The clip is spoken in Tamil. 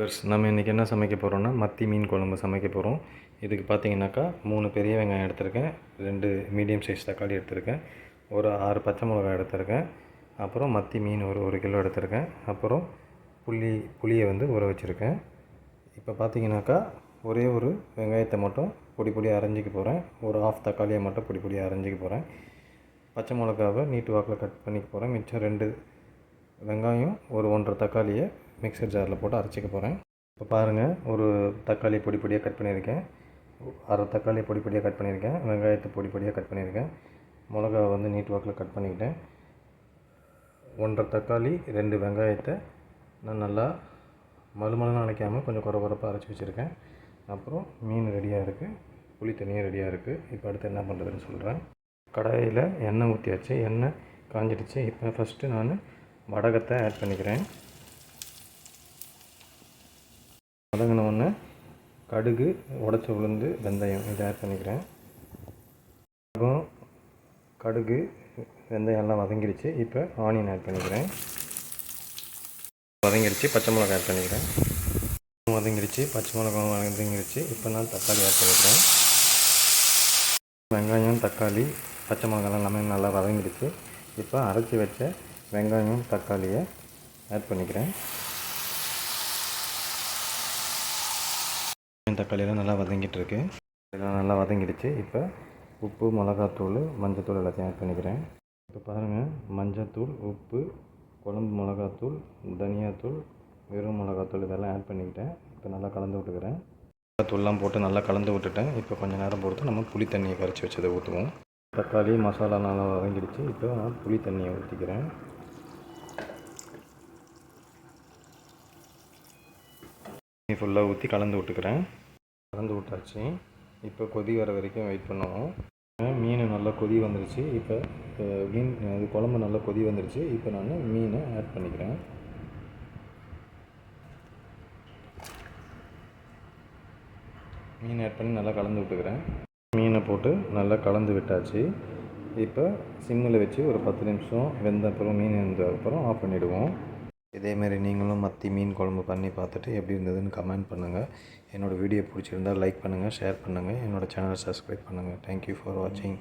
Viewers, நம்ம இன்றைக்கி என்ன சமைக்க போகிறோம்னா மத்தி மீன் குழம்பு சமைக்க போகிறோம் இதுக்கு பார்த்தீங்கன்னாக்கா மூணு பெரிய வெங்காயம் எடுத்திருக்கேன். ரெண்டு மீடியம் சைஸ் தக்காளி எடுத்திருக்கேன். ஒரு ஆறு பச்சை மிளகாய் எடுத்திருக்கேன். அப்புறம் மத்தி மீன் ஒரு ஒரு கிலோ எடுத்திருக்கேன். அப்புறம் புளி புளியை வந்து ஊற வச்சுருக்கேன். இப்போ பார்த்தீங்கன்னாக்கா ஒரே ஒரு வெங்காயத்தை மட்டும் பொடி பொடி அரைஞ்சிக்க போகிறேன் ஒரு ஆஃப் தக்காளியை மட்டும் பொடி பொடி அரைஞ்சிக்க போகிறேன் பச்சை மிளகாவை நீட்டு வாக்கில் கட் பண்ணிக்க போகிறேன் மிச்சம் ரெண்டு வெங்காயம் ஒரு ஒன்றரை தக்காளியை மிக்சர் ஜாரில் போட்டு அரைச்சிக்க போகிறேன். இப்போ பாருங்கள் ஒரு தக்காளி பொடி பொடியாக கட் பண்ணியிருக்கேன். அரை தக்காளி பொடி பொடியாக கட் பண்ணியிருக்கேன். வெங்காயத்தை பொடி பொடியாக கட் பண்ணியிருக்கேன். மிளகா வந்து நீட் வாக்கில் கட் பண்ணிக்கிட்டேன். ஒன்றரை தக்காளி ரெண்டு வெங்காயத்தை நான் நல்லா மலுமலுன்னு நினைக்காமல் கொஞ்சம் குறை குறைப்பாக அரைச்சி வச்சுருக்கேன். அப்புறம் மீன் ரெடியாக இருக்குது புளி தனியாக ரெடியாக இருக்குது இப்போ அடுத்து என்ன பண்ணுறதுன்னு சொல்கிறேன். கடாயில் எண்ணெய் ஊற்றியாச்சு எண்ணெய் காஞ்சிடுச்சு. இப்போ ஃபஸ்ட்டு நான் வடகத்தை ஆட் பண்ணிக்கிறேன். வதங்கின கடுகு உடச்ச உளுந்து வெந்தயம் இதை ஆட் பண்ணிக்கிறேன். அப்புறம் கடுகு வெந்தயம் எல்லாம் வதங்கிடுச்சு இப்போ ஆனியன் ஆட் பண்ணிக்கிறேன். வதங்கிடுச்சு பச்சை மிளகா ஆட் பண்ணிக்கிறேன். வதங்கிடுச்சு பச்சை மிளகா வதங்கிடுச்சு இப்போ நான் தக்காளி ஆட் பண்ணிக்கிறேன். வெங்காயம் தக்காளி பச்சை மிளகாலாம் எல்லாமே நல்லா வதங்கிடுச்சு. இப்போ அரைச்சி வச்ச வெங்காயம் தக்காளியை ஆட் பண்ணிக்கிறேன். தக்காளியெல்லாம் நல்லா வதங்கிட்டு இருக்கு இதெல்லாம் நல்லா வதங்கிடுச்சு. இப்போ உப்பு மிளகாத்தூள் மஞ்சத்தூள் எல்லாத்தையும் ஆட் பண்ணிக்கிறேன். இப்போ பாருங்கள் மஞ்சத்தூள் உப்பு குழம்பு மிளகாத்தூள் தனியாத்தூள் வெறும் மிளகாத்தூள் இதெல்லாம் ஆட் பண்ணிக்கிட்டேன். இப்போ நல்லா கலந்து விட்டுக்கிறேன். மிளகாத்தூள்லாம் போட்டு நல்லா கலந்து விட்டுட்டேன். இப்போ கொஞ்சம் நேரம் பொறுத்து நம்ம புளி தண்ணியை கரைச்சி வச்சதை ஊற்றுவோம் தக்காளி மசாலா நல்லா வதங்கிடுச்சு. இப்போ நான் புளி தண்ணியை ஊற்றிக்கிறேன் தண்ணி ஃபுல்லாக ஊற்றி கலந்து விட்டுக்கிறேன். கலந்து விட்டாச்சு. இப்போ கொதி வர வரைக்கும் வெயிட் பண்ணுவோம். மீன் நல்லா கொதி வந்துருச்சு. இப்போ மீன் இது குழம்பு நல்லா கொதி வந்துருச்சு. இப்போ நான் மீனை ஆட் பண்ணிக்கிறேன். மீன் ஆட் பண்ணி நல்லா கலந்து விட்டுக்கிறேன். மீனை போட்டு நல்லா கலந்து விட்டாச்சு. இப்போ சிம்மில் வச்சு ஒரு பத்து நிமிஷம் வெந்த அப்புறம் மீன் வெந்த அப்புறம் ஆஃப் பண்ணிவிடுவோம் இதேமாரி நீங்களும் மத்தி மீன் குழம்பு பண்ணி பார்த்துட்டு எப்படி இருந்ததுன்னு கமெண்ட் பண்ணுங்கள் என்னோடய வீடியோ பிடிச்சிருந்தால் லைக் பண்ணுங்கள் ஷேர் பண்ணுங்கள் என்னோடய சேனலை சப்ஸ்கிரைப் பண்ணுங்கள் தேங்க்யூ ஃபார் வாட்சிங்